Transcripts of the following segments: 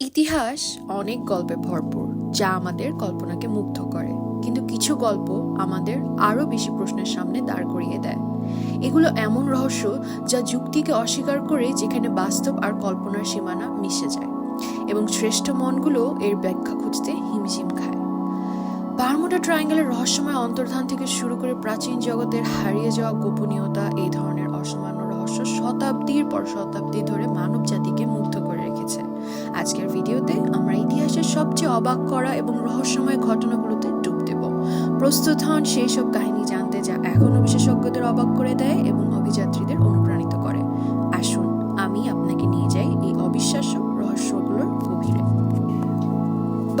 ইতিহাস অনেক গল্পে ভরপুর, যা আমাদের কল্পনাকে মুগ্ধ করে। কিন্তু কিছু গল্প আমাদের আরও বেশি প্রশ্নের সামনে দাঁড় করিয়ে দেয়। এগুলো এমন রহস্য যা যুক্তিকে অস্বীকার করে যেখানে বাস্তব আর কল্পনার সীমানা মিশে যায়, এবং শ্রেষ্ঠ মনগুলো এর ব্যাখ্যা খুঁজতে হিমশিম খায়। বারমুডা ট্রায়াঙ্গেলের রহস্যময় অন্তর্ধান থেকে শুরু করে প্রাচীন জগতের হারিয়ে যাওয়া গোপনীয়তা, এই ধরনের অসামান্য রহস্য শতাব্দীর পর শতাব্দী ধরে মানব জাতিকে মুগ্ধ আজকের ভিডিওতে আমরা ইতিহাসের সবচেয়ে অবাক করা এবং রহস্যময় ঘটনাগুলোতে ডুব দেব। প্রস্তুত হন সেই সব কাহিনী জানতে যা এখনও বিশেষজ্ঞদের অবাক করে দেয় এবং অভিযাত্রীদের অনুপ্রাণিত করে। আসুন, আমি আপনাকে নিয়ে যাই এই অবিশ্বাস্য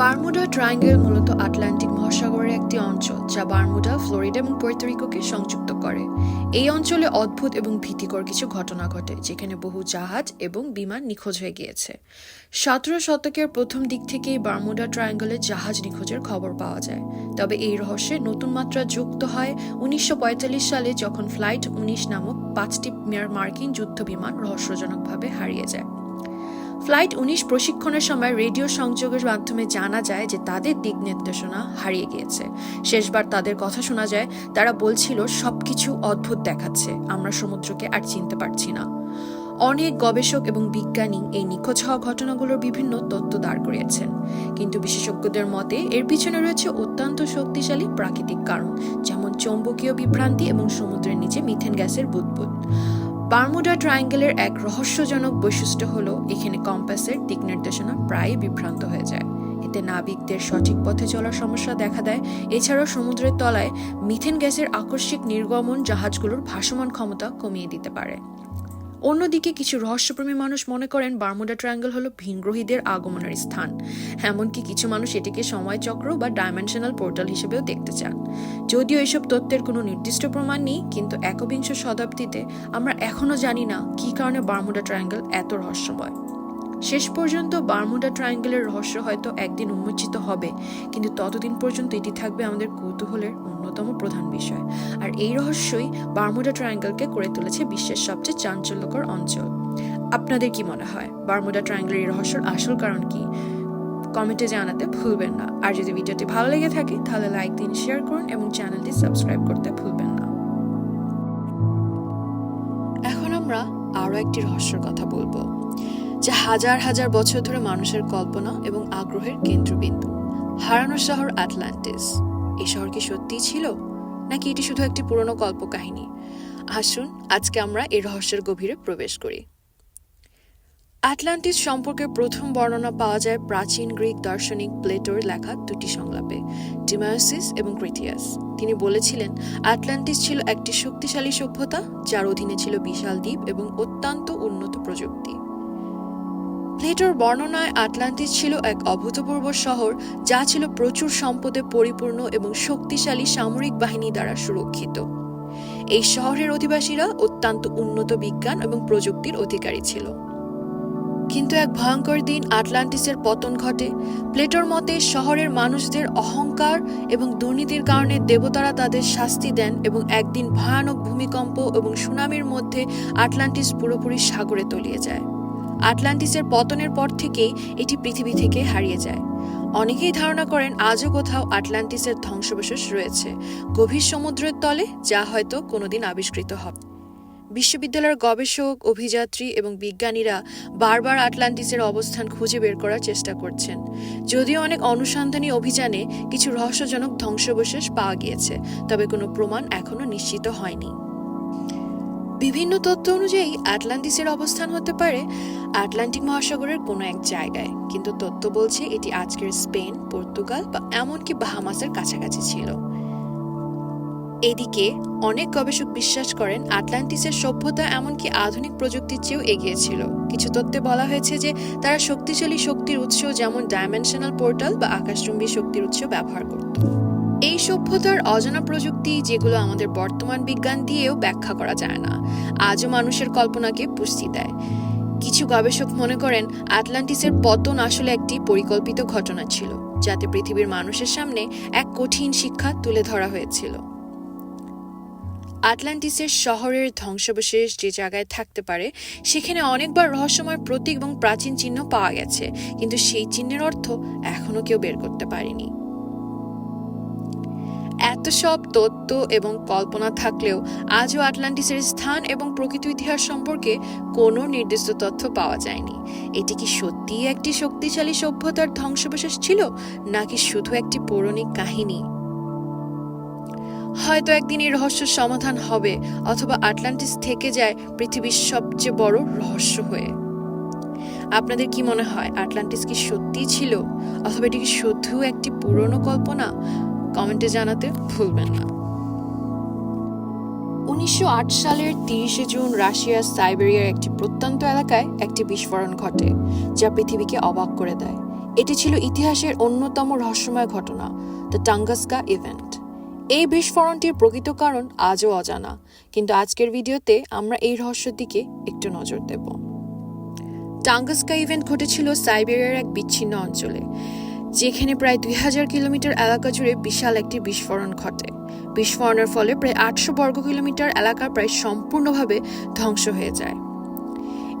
বারমুডা ট্রায়াঙ্গেল মূলত আটলান্টিক মহাসাগরের একটি অঞ্চল, যা বারমুডা, ফ্লোরিডা এবং পোর্তোরিকোকে সংযুক্ত করে। এই অঞ্চলে অদ্ভুত এবং ভীতিকর কিছু ঘটনা ঘটে, যেখানে বহু জাহাজ এবং বিমান নিখোঁজ হয়ে গিয়েছে। সতেরো শতকের প্রথম দিক থেকেই বারমুডা ট্রায়াঙ্গলে জাহাজ নিখোঁজের খবর পাওয়া যায়। তবে এই রহস্যে নতুন মাত্রা যুক্ত হয় উনিশশো পঁয়তাল্লিশ সালে, যখন ফ্লাইট উনিশ নামক পাঁচটি মার্কিন যুদ্ধ বিমান রহস্যজনকভাবে হারিয়ে যায়। ফ্লাইট উনিশ প্রশিক্ষণের সময় রেডিও সংযোগের মাধ্যমে জানা যায় যে তাদের দিক নির্দেশনা হারিয়ে গিয়েছে। শেষবার তাদের কথা শোনা যায়, তারা বলছিল, সবকিছু অদ্ভুত দেখাচ্ছে, আমরা সমুদ্রকে আর চিনতে পারছি না। অনেক গবেষক এবং বিজ্ঞানী এই নিখোঁজ হওয়া ঘটনাগুলোর বিভিন্ন তত্ত্ব দাঁড় করিয়েছেন। কিন্তু বিশেষজ্ঞদের মতে, এর পিছনে রয়েছে অত্যন্ত শক্তিশালী প্রাকৃতিক কারণ, যেমন চৌম্বকীয় বিভ্রান্তি এবং সমুদ্রের নিচে মিথেন গ্যাসের বুদবুদ। বারমুডা ট্রায়াঙ্গেলের এক রহস্যজনক বৈশিষ্ট্য হলো, এখানে কম্পাসের দিক নির্দেশনা প্রায় বিভ্রান্ত হয়ে যায়। এতে নাবিকদের সঠিক পথে চলার সমস্যা দেখা দেয়। এছাড়াও সমুদ্রের তলায় মিথেন গ্যাসের আকস্মিক নির্গমন জাহাজগুলোর ভাসমান ক্ষমতা কমিয়ে দিতে পারে। অন্যদিকে কিছু রহস্যপ্রেমী মানুষ মনে করেন বার্মুডা ট্রায়াঙ্গেল হলো ভিনগ্রহীদের আগমনের স্থান। এমনকি কিছু মানুষ এটিকে সময় চক্র বা ডাইমেনশনাল পোর্টাল হিসেবেও দেখতে চান। যদিও এসব তথ্যের কোনো নির্দিষ্ট প্রমাণ নেই, কিন্তু একবিংশ শতাব্দীতে আমরা এখনও জানি না কী কারণে বার্মুডা ট্রায়াঙ্গেল এত রহস্যময়। শেষ পর্যন্ত বারমুডা ট্রায়াঙ্গেলের রহস্য হয়তো একদিন উন্মোচিত হবে, কিন্তু ততদিন পর্যন্ত এটি থাকবে আমাদের কৌতূহলের অন্যতম প্রধান বিষয়। আর এই রহস্যই বারমুডা ট্রায়াঙ্গেলকে করে তুলেছে বিশ্বের সবচেয়ে চাঞ্চল্যকর অঞ্চল। আপনাদের কি মনে হয়, বারমুডা ট্রায়াঙ্গেলের এই রহস্যের আসল কারণ কি? কমেন্টে জানাতে ভুলবেন না। আর যদি ভিডিওটি ভালো লেগে থাকে, তাহলে লাইক দিন, শেয়ার করুন এবং চ্যানেলটি সাবস্ক্রাইব করতে ভুলবেন না। এখন আমরা আরও একটি রহস্যের কথা বলব। যা হাজার হাজার বছর ধরে মানুষের কল্পনা এবং আগ্রহের কেন্দ্রবিন্দু। হারানো শহর আটলান্টিস। এই শহর কি সত্যিই ছিল? নাকি এটি শুধু একটি পুরনো কল্পকাহিনী? আসুন আজকে আমরা এই রহস্যের গভীরে প্রবেশ করি। আটলান্টিস সম্পর্কে প্রথম বর্ণনা পাওয়া যায় প্রাচীন গ্রিক দার্শনিক প্লেটোর লেখা দুটি সংলাপে ডিমায়োসিস এবং ক্রিটিয়াস। তিনি বলেছিলেন, আটলান্টিস ছিল একটি শক্তিশালী সভ্যতা, যার অধীনে ছিল বিশাল দ্বীপ এবং অত্যন্ত উন্নত প্রযুক্তি। প্লেটোর বর্ণনায় আটলান্টিস ছিল এক অভূতপূর্ব শহর যা ছিল প্রচুর সম্পদে পরিপূর্ণ এবং শক্তিশালী সামরিক বাহিনী দ্বারা সুরক্ষিত। এই শহরের অধিবাসীরা অত্যন্ত উন্নত বিজ্ঞান এবং প্রযুক্তির অধিকারী ছিল। কিন্তু এক ভয়ঙ্কর দিন আটলান্টিসের পতন ঘটে। প্লেটোর মতে, শহরের মানুষদের অহংকার এবং দুর্নীতির কারণে দেবতারা তাদের শাস্তি দেন এবং একদিন ভয়ানক ভূমিকম্প এবং সুনামির মধ্যে আটলান্টিস পুরোপুরি সাগরে তলিয়ে যায়। আটলান্টিসের পতনের পর থেকেই এটি পৃথিবী থেকে হারিয়ে যায়। অনেকেই ধারণা করেন আজও কোথাও আটলান্টিসের ধ্বংসবশেষ রয়েছে, গভীর সমুদ্রের তলে, যা হয়তো কোনোদিন আবিষ্কৃত হবে বিশ্ববিদ্যালয়ের গবেষক, অভিযাত্রী এবং বিজ্ঞানীরা বারবার আটলান্টিসের অবস্থান খুঁজে বের করার চেষ্টা করছেন। যদিও অনেক অনুসন্ধানী অভিযানে কিছু রহস্যজনক ধ্বংসাবশেষ পাওয়া গিয়েছে, তবে কোনো প্রমাণ এখনও নিশ্চিত হয়নি। বিভিন্ন তথ্য অনুযায়ী আটলান্টিসের অবস্থান হতে পারে আটলান্টিক মহাসাগরের কোনো এক জায়গায়। কিন্তু তথ্য বলছে এটি আজকের স্পেন, পর্তুগাল বা এমনকি বাহামাসের কাছাকাছি ছিল। এদিকে অনেক গবেষক বিশ্বাস করেন আটলান্টিসের সভ্যতা এমনকি আধুনিক প্রযুক্তির চেয়েও এগিয়ে ছিল। কিছু তথ্যে বলা হয়েছে যে তারা শক্তিশালী শক্তির উৎস যেমন ডাইমেনশনাল পোর্টাল বা আকাশচুম্বী শক্তির উৎস ব্যবহার করত। এই সভ্যতার অজানা প্রযুক্তি যেগুলো আমাদের বর্তমান বিজ্ঞান দিয়েও ব্যাখ্যা করা যায় না। আজও মানুষের কল্পনাকে পুষ্টি দেয়। কিছু গবেষক মনে করেন, আটলান্টিসের পতন আসলে একটি পরিকল্পিত ঘটনা ছিল, যাতে পৃথিবীর মানুষের সামনে এক কঠিন শিক্ষা তুলে ধরা হয়েছিল। আটলান্টিসের শহরের ধ্বংসাবশেষ যে জায়গায় থাকতে পারে, সেখানে অনেকবার রহস্যময় প্রতীক এবং প্রাচীন চিহ্ন পাওয়া গেছে, কিন্তু সেই চিহ্নের অর্থ এখনও কেউ বের করতে পারেনি। এত সব তত্ত্ব এবং কল্পনা থাকলেও আজও আটলান্টিসের স্থান এবং প্রকৃত ইতিহাস সম্পর্কে কোনো নির্দিষ্ট তথ্য পাওয়া যায়নি। এটি কি সত্যিই একটি শক্তিশালী সভ্যতার ধ্বংসাবশেষ ছিল, নাকি শুধু একটি পৌরাণিক কাহিনী? হয়তো একদিন এই রহস্যের সমাধান হবে, অথবা আটলান্টিস থেকে যায় পৃথিবীর সবচেয়ে বড় রহস্য হয়ে। আপনাদের কি মনে হয়, আটলান্টিস কি সত্যিই ছিল, অথবা এটি কি শুধু একটি পুরনো কল্পনা? কমেন্টে জানাতে ভুলবেন না। উনিশশো আট সালের তিরিশে জুন রাশিয়ার সাইবেরিয়ার একটি প্রত্যন্ত এলাকায় একটি বিস্ফোরণ ঘটে, যা পৃথিবীকে অবাক করে দেয়। এটি ছিল ইতিহাসের অন্যতম রহস্যময় ঘটনা, দ্য টাঙ্গাস্কা ইভেন্ট। এই বিস্ফোরণটির প্রকৃত কারণ আজও অজানা, কিন্তু আজকের ভিডিওতে আমরা এই রহস্যের দিকে একটু নজর দেব। টাঙ্গাস্কা ইভেন্ট ঘটেছিল সাইবেরিয়ার এক বিচ্ছিন্ন অঞ্চলে। যেখানে প্রায় দুই হাজার কিলোমিটার এলাকা জুড়ে বিশাল একটি বিস্ফোরণ ঘটে। বিস্ফোরণের ফলে প্রায় আটশো বর্গ কিলোমিটার এলাকা প্রায় সম্পূর্ণভাবে ধ্বংস হয়ে যায়।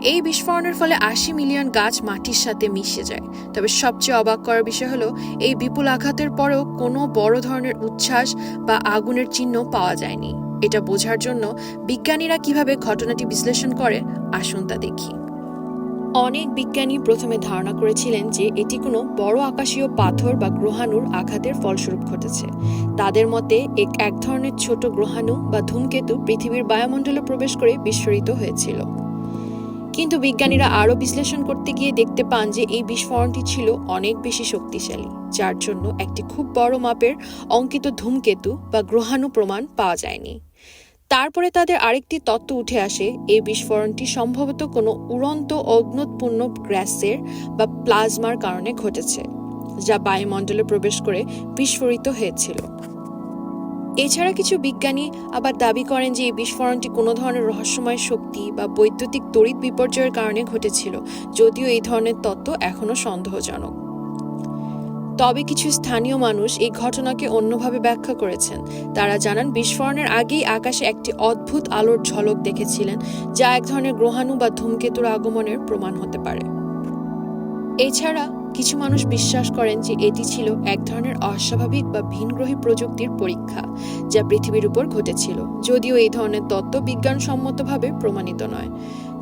এই বিস্ফোরণের ফলে আশি মিলিয়ন গাছ মাটির সাথে মিশে যায়। তবে সবচেয়ে অবাক করার বিষয় হলো, এই বিপুল আঘাতের পরেও কোনো বড় ধরনের উচ্ছ্বাস বা আগুনের চিহ্ন পাওয়া যায়নি। এটা বোঝার জন্য বিজ্ঞানীরা কীভাবে ঘটনাটি বিশ্লেষণ করে, আসুন তা দেখি। অনেক বিজ্ঞানী প্রথমে ধারণা করেছিলেন যে এটি কোনো বড় আকাশীয় পাথর বা গ্রহাণুর আঘাতের ফলস্বরূপ ঘটেছে। তাদের মতে, এক এক ধরনের ছোট গ্রহাণু বা ধূমকেতু পৃথিবীর বায়ুমণ্ডলে প্রবেশ করে বিস্ফোরিত হয়েছিল। কিন্তু বিজ্ঞানীরা আরও বিশ্লেষণ করতে গিয়ে দেখতে পান যে এই বিস্ফোরণটি ছিল অনেক বেশি শক্তিশালী, যার জন্য একটি খুব বড় মাপের অঙ্কিত ধূমকেতু বা গ্রহাণু প্রমাণ পাওয়া যায়নি। তারপরে তাদের আরেকটি তত্ত্ব উঠে আসে, এই বিস্ফোরণটি সম্ভবত কোনো উড়ন্ত অগ্নোৎপূর্ণ গ্যাসের বা প্লাজমার কারণে ঘটেছে, যা বায়ুমণ্ডলে প্রবেশ করে বিস্ফোরিত হয়েছিল। এছাড়া কিছু বিজ্ঞানী আবার দাবি করেন যে এই বিস্ফোরণটি কোনো ধরনের রহস্যময় শক্তি বা বৈদ্যুতিক তড়িৎ বিপর্যয়ের কারণে ঘটেছিল, যদিও এই ধরনের তত্ত্ব এখনও সন্দেহজনক। তবে কিছু স্থানীয় মানুষ এই ঘটনাকে অন্যভাবে ব্যাখ্যা করেছেন। তারা জানান, বিস্ফোরণের আগেই আকাশে একটি অদ্ভুত আলোর ঝলক দেখেছিলেন, যা এক ধরনের গ্রহাণু বা ধূমকেতুর আগমনের প্রমাণ হতে পারে। এছাড়া, কিছু মানুষ বিশ্বাস করেন যে এটি ছিল এক ধরনের অস্বাভাবিক বা ভিনগ্রহী প্রযুক্তির পরীক্ষা, যা পৃথিবীর উপর ঘটেছিল, যদিও এই ধরনের তত্ত্ব বিজ্ঞানসম্মতভাবে প্রমাণিত নয়।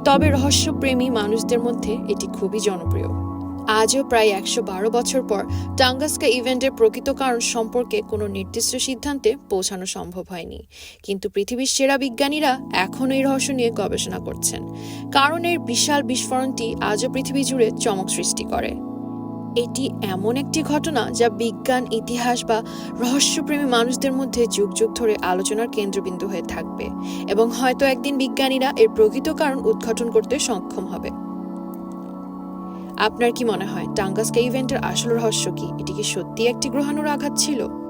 তবে রহস্যপ্রেমী মানুষদের মধ্যে এটি খুবই জনপ্রিয়। আজও প্রায় একশো বারো বছর পর টাঙ্গাস্কা ইভেন্টের প্রকৃত কারণ সম্পর্কে কোনো নির্দিষ্ট সিদ্ধান্তে পৌঁছানো সম্ভব হয়নি। কিন্তু পৃথিবীর সেরা বিজ্ঞানীরা এখনও এই রহস্য নিয়ে গবেষণা করছেন। কারণ এর বিশাল বিস্ফোরণটি আজও পৃথিবী জুড়ে চমক সৃষ্টি করে। এটি এমন একটি ঘটনা যা বিজ্ঞান, ইতিহাস বা রহস্যপ্রেমী মানুষদের মধ্যে যুগ যুগ ধরে আলোচনার কেন্দ্রবিন্দু হয়ে থাকবে এবং হয়তো একদিন বিজ্ঞানীরা এর প্রকৃত কারণ উদ্ঘাটন করতে সক্ষম হবে। আপনার কি মনে হয়, টাঙ্গাস্কা ইভেন্টের আসল রহস্য কি? এটি কি সত্যি একটি গ্রহাণুর আঘাত ছিল?